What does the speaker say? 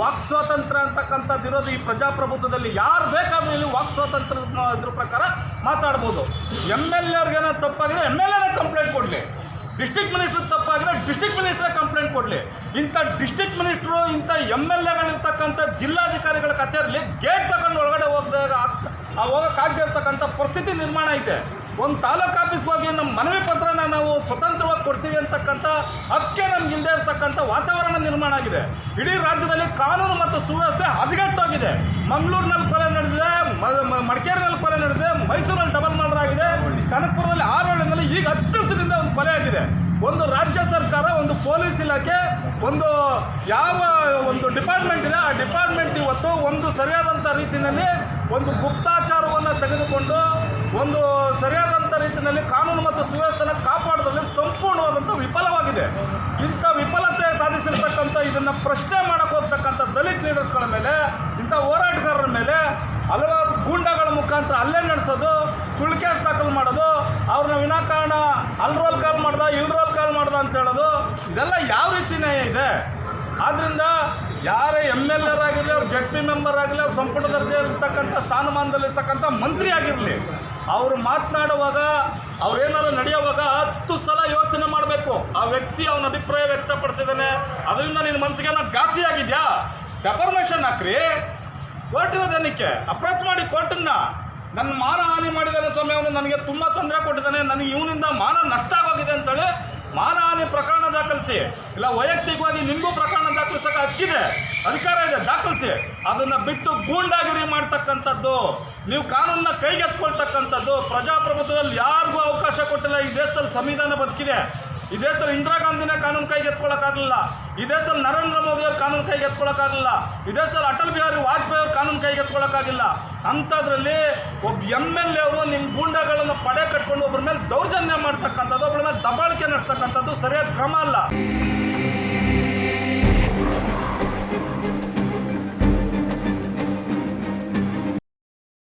Walk ಸ್ವಾತಂತ್ರ್ಯ ಅಂತಕ್ಕಂಥದ್ದು ಇರೋದು ಈ ಪ್ರಜಾಪ್ರಭುತ್ವದಲ್ಲಿ. ಯಾರು ಬೇಕಾದರೂ ಇಲ್ಲಿ ವಾಕ್ ಸ್ವಾತಂತ್ರ್ಯ ಇದ್ರ ಪ್ರಕಾರ ಮಾತಾಡ್ಬೋದು. ಎಂ ಎಲ್ ಎವ್ರಿಗೇನೋ ತಪ್ಪಾಗಿದ್ರೆ ಎಂ ಎಲ್ ಎನ ಕಂಪ್ಲೇಂಟ್ ಕೊಡಲಿ. ಡಿಸ್ಟಿಕ್ ಮಿನಿಸ್ಟ್ರ್ ತಪ್ಪಾಗಿದ್ರೆ ಡಿಸ್ಟಿಕ್ ಮಿನಿಸ್ಟ್ರೇ ಕಂಪ್ಲೇಂಟ್ ಕೊಡಲಿ. ಇಂಥ ಡಿಸ್ಟಿಕ್ ಮಿನಿಸ್ಟ್ರು ಇಂಥ ಎಂ ಎಲ್ ಎಗಳಿರ್ತಕ್ಕಂಥ ಜಿಲ್ಲಾಧಿಕಾರಿಗಳ ಕಚೇರಿಲಿ ಗೇಟ್ ತಗೊಂಡು ಒಳಗಡೆ ಹೋಗದಾಗ ಹೋಗೋಕ್ಕಾಗದೇ ಇರ್ತಕ್ಕಂಥ ಪರಿಸ್ಥಿತಿ ನಿರ್ಮಾಣ ಐತೆ. ಒಂದು ತಾಲೂಕು ಆಫೀಸ್ಗೆ ಹೋಗಿ ನಮ್ಮ ಮನವಿ ಪತ್ರನ ನಾವು ಸ್ವತಂತ್ರವಾಗಿ ಕೊಡ್ತೀವಿ ಅಂತಕ್ಕಂಥ ಹಕ್ಕೆ ನಮ್ಗೆ ಇಲ್ಲದೆ ಇರ್ತಕ್ಕಂಥ ವಾತಾವರಣ ನಿರ್ಮಾಣ ಆಗಿದೆ. ಇಡೀ ರಾಜ್ಯದಲ್ಲಿ ಕಾನೂನು ಮತ್ತು ಸುವ್ಯವಸ್ಥೆ ಹದಗೆಟ್ಟೋಗಿದೆ. ಮಂಗಳೂರಿನಲ್ಲಿ ಕೊಲೆ ನಡೆದಿದೆ ಮಡಿಕೇರಿನಲ್ಲಿ ಕೊಲೆ ನಡೆದಿದೆ, ಮೈಸೂರಲ್ಲಿ ಡಬಲ್ ಮರ್ಡರ್ ಆಗಿದೆ. ಕನಕಪುರದಲ್ಲಿ ಆರೋಳ್ಯದಲ್ಲಿ ಈಗ ಹತ್ತು ವರ್ಷದಿಂದ ಒಂದು ಕೊಲೆ ಆಗಿದೆ. ಒಂದು ರಾಜ್ಯ ಸರ್ಕಾರ, ಒಂದು ಪೊಲೀಸ್ ಇಲಾಖೆ, ಒಂದು ಯಾವ ಒಂದು ಡಿಪಾರ್ಟ್ಮೆಂಟ್ ಇದೆ ಆ ಡಿಪಾರ್ಟ್ಮೆಂಟ್ ಇವತ್ತು ಒಂದು ಸರಿಯಾದಂಥ ರೀತಿಯಲ್ಲಿ ಒಂದು ಗುಪ್ತಾಚಾರವನ್ನು ತೆಗೆದುಕೊಂಡು, ಒಂದು ಸರಿಯಾದಂಥ ರೀತಿಯಲ್ಲಿ ಕಾನೂನು ಮತ್ತು ಸುವ್ಯವಸ್ಥೆನ ಕಾಪಾಡೋದ್ರಲ್ಲಿ ಸಂಪೂರ್ಣವಾದಂಥ ವಿಫಲವಾಗಿದೆ. ಇಂಥ ವಿಫಲತೆ ಸಾಧಿಸಿರ್ತಕ್ಕಂಥ ಇದನ್ನು ಪ್ರಶ್ನೆ ಮಾಡಕ್ಕೆ ಹೋಗ್ತಕ್ಕಂಥ ದಲಿತ ಲೀಡರ್ಸ್ಗಳ ಮೇಲೆ, ಇಂಥ ಹೋರಾಟಗಾರರ ಮೇಲೆ ಹಲವಾರು ಗೂಂಡಗಳ ಮುಖಾಂತರ ಅಲ್ಲೇ ನಡೆಸೋದು ಸುಳ್ಳು ಕೇಸ್ ದಾಖಲು ಮಾಡೋದು, ಅವ್ರನ್ನ ವಿನಾಕಾರಣ ಅಲ್ರೋಲ್ ರೋಲ್ ಕಾಲ್ ಮಾಡ್ದ, ಇಲ್ರೋಲ್ ರೋಲ್ ಕಾಲ್ ಮಾಡ್ದ ಅಂತ ಹೇಳೋದು, ಇದೆಲ್ಲ ಯಾವ ರೀತಿ ನ್ಯಾಯ ಇದೆ? ಆದ್ದರಿಂದ ಯಾರೇ ಎಂ ಎಲ್ ಎರ್ ಆಗಿರಲಿ ಅವ್ರು ಜಡ್ ಪಿ ಮೆಂಬರ್ ಆಗಲಿ ಅವ್ರು ಸಂಪುಟ ದರ್ಜೆಯಲ್ಲಿರ್ತಕ್ಕಂಥ ಸ್ಥಾನಮಾನದಲ್ಲಿರ್ತಕ್ಕಂಥ ಮಂತ್ರಿ ಆಗಿರಲಿ, ಅವರು ಮಾತನಾಡುವಾಗ ಅವ್ರೇನಾದ್ರು ನಡೆಯುವಾಗ ಹತ್ತು ಸಲ ಯೋಚನೆ ಮಾಡಬೇಕು ಆ ವ್ಯಕ್ತಿ ಅವನ ಅಭಿಪ್ರಾಯ ವ್ಯಕ್ತಪಡಿಸಿದ್ದಾನೆ. ಅದರಿಂದ ನಿನ್ನ ಮನಸ್ಸಿಗೆ ನಾನು ಘಾಸಿ ಆಗಿದೆಯಾ? ಡೆಫರ್ಮೇಷನ್ ಹಾಕ್ರಿ. ಕೋರ್ಟಿರೋದೇನಕ್ಕೆ ಅಪ್ರೋಚ್ ಮಾಡಿ ಕೋರ್ಟನ್ನ ನನ್ನ ಮಾನ ಹಾನಿ ಮಾಡಿದ್ದಾನೆ ಸ್ವಾಮಿ, ಅವನು ನನಗೆ ತುಂಬ ತೊಂದರೆ ಕೊಟ್ಟಿದ್ದಾನೆ. ನನಗೆ ಇವನಿಂದ ಮಾನ ನಷ್ಟ ಆಗೋಗಿದೆ ಅಂತೇಳಿ ಮಾನಹಾನಿ ಪ್ರಕರಣ ದಾಖಲಿಸಿ. ಇಲ್ಲ, ವೈಯಕ್ತಿಕವಾಗಿ ನಿಮಗೂ ಪ್ರಕರಣ ದಾಖಲಿಸೋಕೆ ಹಕ್ಕಿದೆ. ಅಧಿಕಾರ ಇದೆ, ದಾಖಲಿಸಿ. ಅದನ್ನು ಬಿಟ್ಟು ಗೂಂಡಾಗಿರಿ ಮಾಡ್ತಕ್ಕಂಥದ್ದು. ನೀವು ಕಾನೂನನ್ನ ಕೈಗೆತ್ಕೊಳ್ತಕ್ಕಂಥದ್ದು ಪ್ರಜಾಪ್ರಭುತ್ವದಲ್ಲಿ ಯಾರಿಗೂ ಅವಕಾಶ ಕೊಟ್ಟಿಲ್ಲ. ಈ ದೇಶದಲ್ಲಿ ಸಂವಿಧಾನ ಬದುಕಿದೆ. ಈ ಥರ ಇಂದಿರಾ ಗಾಂಧಿನೇ ಕಾನೂನು ಕೈಗೆ ಎತ್ಕೊಳ್ಳೋಕ್ಕಾಗಲಿಲ್ಲ ಇದೇ ಥರ ನರೇಂದ್ರ ಮೋದಿ ಅವ್ರ ಕಾನೂನು ಕೈಗೆ ಎತ್ಕೊಳ್ಳೋಕ್ಕಾಗಲಿಲ್ಲ ಇದೇ ಥರ ಅಟಲ್ ಬಿಹಾರಿ ವಾಜಪೇಯಿ ಅವ್ರ ಕಾನೂನು ಕೈಗೆ ಎತ್ಕೊಳ್ಳೋಕ್ಕಾಗಿಲ್ಲ ಅಂಥದ್ರಲ್ಲಿ ಒಬ್ಬ ಎಂ ಎಲ್ ಎ ಅವರು ನಿಮ್ಮ ಗೂಂಡಗಳನ್ನು ಪಡೆ ಕಟ್ಕೊಂಡು ಒಬ್ಬರ ಮೇಲೆ ದೌರ್ಜನ್ಯ ಮಾಡ್ತಕ್ಕಂಥದ್ದು ಒಬ್ಬರ ಮೇಲೆ ದಬಾಳಿಕೆ ನಡೆಸ್ತಕ್ಕಂಥದ್ದು ಸರಿಯಾದ ಕ್ರಮ ಅಲ್ಲ.